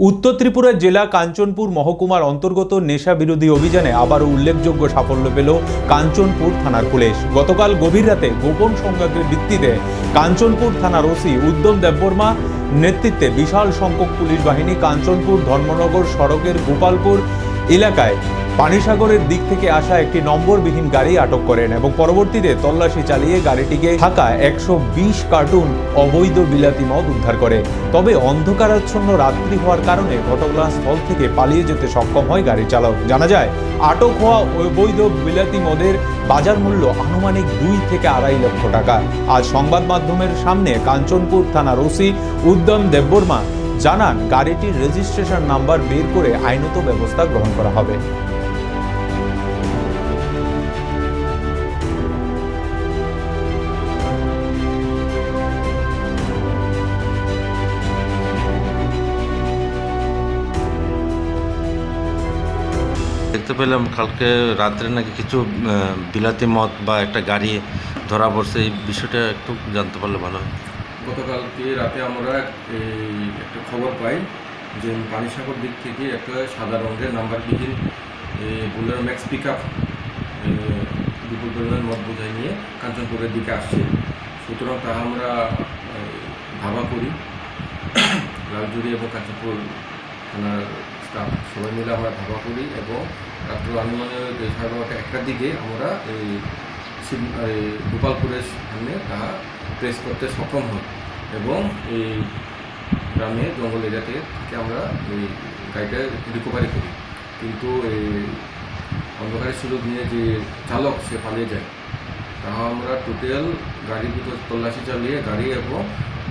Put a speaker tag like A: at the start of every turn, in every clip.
A: উত্তর ত্রিপুরা জেলা কাঞ্চনপুর মহকুমার অন্তর্গত নেশা বিরোধী অভিযানে আবারও উল্লেখযোগ্য সাফল্য পেল কাঞ্চনপুর থানার পুলিশ। গতকাল গভীর রাতে গোপন সংবাদের ভিত্তিতে কাঞ্চনপুর থানার ওসি উদ্যম দেববর্মা নেতৃত্বে বিশাল সংখ্যক পুলিশ বাহিনী কাঞ্চনপুর ধর্মনগর সড়কের গোপালপুর এলাকায় পানিসাগরের দিক থেকে আসা একটি নম্বরবিহীন গাড়ি আটক করেন এবং পরবর্তীতে তল্লাশি চালিয়ে গাড়িটিকে থাকা একশো বিশ কার্টুন অবৈধ বিলাতি মদ উদ্ধার করে। তবে অন্ধকারাচ্ছন্ন রাত্রি হওয়ার কারণে ঘটনাস্থল থেকে পালিয়ে যেতে সক্ষম হয় গাড়ি চালক। জানা যায়, আটক হওয়া অবৈধ বিলাতি মদের বাজার মূল্য আনুমানিক দুই থেকে আড়াই লক্ষ টাকা। আজ সংবাদ মাধ্যমের সামনে কাঞ্চনপুর থানার ওসি উদ্যম দেববর্মা জানান, গাড়িটির রেজিস্ট্রেশন নাম্বার বের করে আইনত ব্যবস্থা গ্রহণ করা হবে।
B: দেখতে পেলাম কালকে রাত্রে নাকি কিছু বিলাতি মদ বা একটা গাড়ি ধরা পড়ছে। এই বিষয়টা একটু জানতে পারলে ভালো হয়।
C: গতকালকে রাতে আমরা এই একটা খবর পাই যে পানিসাগর দিক থেকে একটা সাদা রঙের নাম্বারবিহীন বুলেরো ম্যাক্স পিক আপ বিপুল পরিমাণ মদ বোঝাই নিয়ে কাঞ্চনপুরের দিকে আসছে। সুতরাং তা আমরা ধাবা করি। লালজুড়ি এবং কাঞ্চনপুর থানার স্টাফ সবাই মিলে আমরা ধাবা করি এবং রাত্র আনুমানিক সাড়ে বারোটা একটার দিকে আমরা এই গোপালপুরের সামনে তাহা প্রেস করতে সক্ষম হই এবং এই গ্রামে জঙ্গল এরিয়াতে থেকে আমরা এই গাড়িটা রিকভারি করি। কিন্তু এই অন্ধকারের সুযোগ নিয়ে যে চালক সে পালিয়ে যায়। তাহা আমরা টোটাল গাড়ির ভিতর তল্লাশি চালিয়ে গাড়ি এবং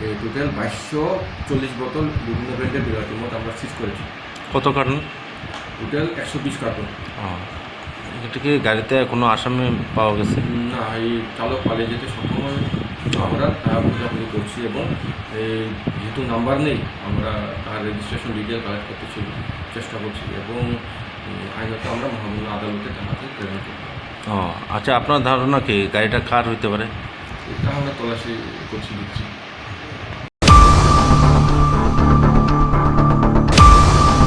C: এই টোটাল বাইশশো চল্লিশ বোতল বিভিন্ন ব্র্যান্ডের বিরাটি মত আমরা সিজ করেছি।
B: কত কারণ
C: টোটাল একশো বিশ কার্টন।
B: এটা কি গাড়িতে কোনো আসামি পাওয়া গেছে?
C: না এই চালক পালিয়ে যেতে সক্ষম হয় আমরা তা বোঝাবুঝি করছি এবং এই যেহেতু নাম্বার নেই আমরা তার রেজিস্ট্রেশন ডিটেল কালেক্ট করতে চেষ্টা করছি এবং আইনত আমরা মহামান্য আদালতে তাহাকে প্রেরণ করব।
B: ও আচ্ছা আপনার ধারণা কি? গাড়িটা কার হইতে পারে?
C: এটা আমরা তল্লাশি করছি দিচ্ছি